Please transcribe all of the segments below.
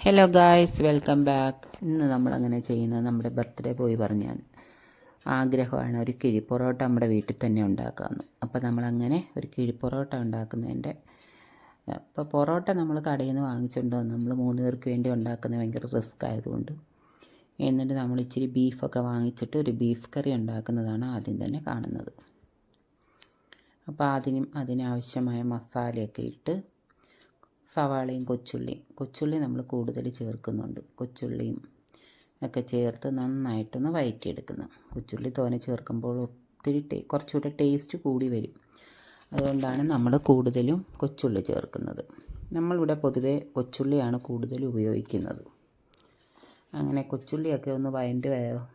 Hello guys welcome back ഇന്ന് നമ്മളങ്ങനെ ചെയ്യുന്നത് നമ്മുടെ ബർത്ത്ഡേ പോയി പറഞ്ഞാണ് ആഗ്രഹമാണ് ഒരു കിഴിപ്പൊറോട്ട നമ്മുടെ വീട്ടിൽ തന്നെ ഉണ്ടാക്കാമെന്ന്. അപ്പോൾ നമ്മളങ്ങനെ ഒരു കിഴിപ്പൊറോട്ട ഉണ്ടാക്കുന്നതിന്റെ അപ്പോൾ പൊറോട്ട നമ്മൾ കടയിൽ നിന്ന് വാങ്ങിച്ചുകൊണ്ട് വന്ന് നമ്മൾ മൂന്ന് പേർക്ക് വേണ്ടി ഉണ്ടാക്കുന്നത് ഭയങ്കര റിസ്ക് ആയതുകൊണ്ട് എന്നിട്ട് നമ്മൾ ഇച്ചിരി ബീഫൊക്കെ വാങ്ങിച്ചിട്ട് ഒരു ബീഫ് കറി ഉണ്ടാക്കുന്നതാണ് ആദ്യം തന്നെ കാണുന്നത്. അപ്പോൾ അതിനും അതിനാവശ്യമായ മസാലയൊക്കെ ഇട്ട് സവാളയും കൊച്ചുള്ളിയും. കൊച്ചുള്ളി നമ്മൾ കൂടുതൽ ചേർക്കുന്നുണ്ട്. കൊച്ചുള്ളിയും ഒക്കെ ചേർത്ത് നന്നായിട്ടൊന്ന് വയറ്റിയെടുക്കുന്നത് കൊച്ചുള്ളി തോനെ ചേർക്കുമ്പോൾ ഒത്തിരി ടേ കുറച്ചുകൂടെ ടേസ്റ്റ് കൂടി വരും. അതുകൊണ്ടാണ് നമ്മൾ കൂടുതലും കൊച്ചുള്ളി ചേർക്കുന്നത്. നമ്മളിവിടെ പൊതുവേ കൊച്ചുള്ളിയാണ് കൂടുതൽ ഉപയോഗിക്കുന്നത്. അങ്ങനെ കൊച്ചുള്ളിയൊക്കെ ഒന്ന് വയണ്ട്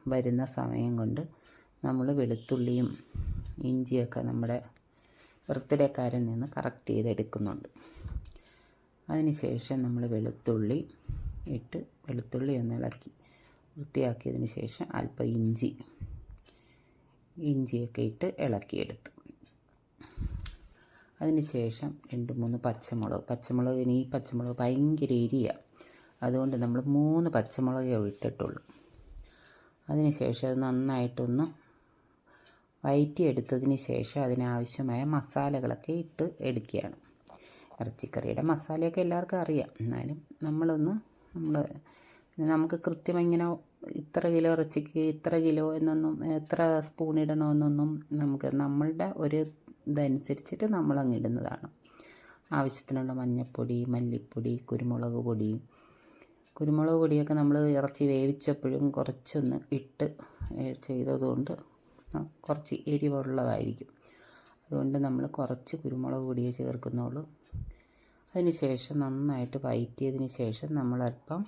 വരുന്ന സമയം കൊണ്ട് നമ്മൾ വെളുത്തുള്ളിയും ഇഞ്ചിയൊക്കെ നമ്മുടെ ബർത്ത്ഡേക്കാരിൽ നിന്ന് കറക്റ്റ് ചെയ്തെടുക്കുന്നുണ്ട്. അതിന് ശേഷം നമ്മൾ വെളുത്തുള്ളി ഇട്ട് വെളുത്തുള്ളി ഒന്ന് ഇളക്കി വൃത്തിയാക്കിയതിന് ശേഷം അല്പം ഇഞ്ചി ഇഞ്ചിയൊക്കെ ഇട്ട് ഇളക്കിയെടുത്തു. അതിന് ശേഷം രണ്ട് മൂന്ന് പച്ചമുളക് പച്ചമുളക് ഇനി ഈ പച്ചമുളക് ഭയങ്കര എരിയ. അതുകൊണ്ട് നമ്മൾ മൂന്ന് പച്ചമുളകേ ഇട്ടിട്ടുള്ളൂ. അതിന് ശേഷം അത് നന്നായിട്ടൊന്ന് വയറ്റിയെടുത്തതിന് ശേഷം അതിനാവശ്യമായ മസാലകളൊക്കെ ഇട്ട് എടുക്കുകയാണ്. ഇറച്ചിക്കറിയുടെ മസാലയൊക്കെ എല്ലാവർക്കും അറിയാം. എന്നാലും നമ്മളൊന്ന് നമ്മൾ നമുക്ക് കൃത്യം ഇങ്ങനെ ഇത്ര കിലോ ഇറച്ചിക്ക് ഇത്ര കിലോ എന്നൊന്നും എത്ര സ്പൂൺ ഇടണമെന്നൊന്നും നമുക്ക് നമ്മളുടെ ഒരു ഇതനുസരിച്ചിട്ട് നമ്മളങ്ങ് ഇടുന്നതാണ്. ആവശ്യത്തിനുള്ള മഞ്ഞൾപ്പൊടി മല്ലിപ്പൊടി കുരുമുളക് പൊടി. കുരുമുളക് പൊടിയൊക്കെ നമ്മൾ ഇറച്ചി വേവിച്ചപ്പോഴും കുറച്ചൊന്ന് ഇട്ട് ചെയ്തതുകൊണ്ട് കുറച്ച് എരിവുള്ളതായിരിക്കും. അതുകൊണ്ട് നമ്മൾ കുറച്ച് കുരുമുളക് പൊടിയേ ചേർക്കുന്നുള്ളൂ. അതിന് ശേഷം നന്നായിട്ട് വയറ്റിയതിന് ശേഷം നമ്മളൽപ്പം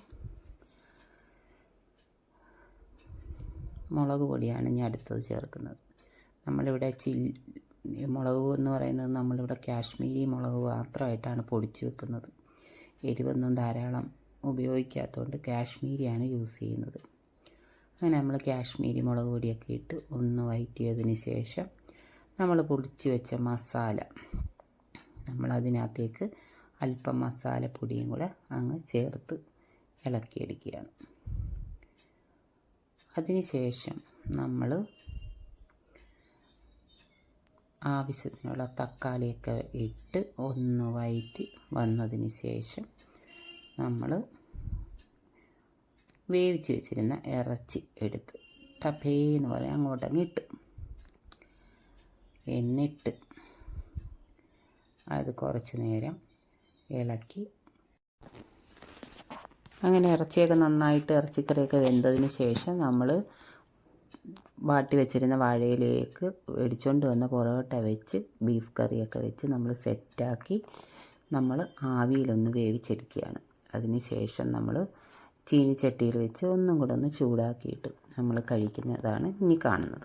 മുളക് പൊടിയാണ് ഇനി അടുത്തത് ചേർക്കുന്നത്. നമ്മളിവിടെ ചിൽ മുളക് എന്ന് പറയുന്നത് നമ്മളിവിടെ കാശ്മീരി മുളക് മാത്രമായിട്ടാണ് പൊടിച്ച് വെക്കുന്നത്. എരിവൊന്നും ധാരാളം ഉപയോഗിക്കാത്തതുകൊണ്ട് കാശ്മീരിയാണ് യൂസ് ചെയ്യുന്നത്. അങ്ങനെ നമ്മൾ കാശ്മീരി മുളക് പൊടിയൊക്കെ ഇട്ട് ഒന്ന് വയറ്റിയതിന് ശേഷം നമ്മൾ പൊടിച്ച് വെച്ച മസാല നമ്മൾ അതിനകത്തേക്ക് അല്പം മസാലപ്പൊടിയും കൂടെ അങ്ങ് ചേർത്ത് ഇളക്കിയെടുക്കുകയാണ്. അതിനുശേഷം നമ്മൾ ആവശ്യത്തിനുള്ള തക്കാളിയൊക്കെ ഇട്ട് ഒന്ന് വയറ്റി വന്നതിന് ശേഷം നമ്മൾ വേവിച്ച് വെച്ചിരുന്ന ഇറച്ചി എടുത്ത് ടപ്പേ എന്ന് പറയാം അങ്ങോട്ടങ്ങ് ഇട്ടു. എന്നിട്ട് അത് കുറച്ച് നേരം ഇളക്കി അങ്ങനെ ഇറച്ചിയൊക്കെ നന്നായിട്ട് ഇറച്ചിക്കറിയൊക്കെ വെന്തതിന് ശേഷം നമ്മൾ വാട്ടി വെച്ചിരുന്ന വാഴയിലേക്ക് ഇടിച്ചുകൊണ്ട് വന്ന പൊറോട്ട വെച്ച് ബീഫ് കറിയൊക്കെ വെച്ച് നമ്മൾ സെറ്റാക്കി നമ്മൾ ആവിയിലൊന്ന് വേവിച്ചെടുക്കുകയാണ്. അതിന് ശേഷം നമ്മൾ ചീനിച്ചട്ടിയിൽ വെച്ച് ഒന്നും കൂടെ ഒന്ന് ചൂടാക്കിയിട്ട് നമ്മൾ കഴിക്കുന്നതാണ് ഇനി കാണുന്നത്.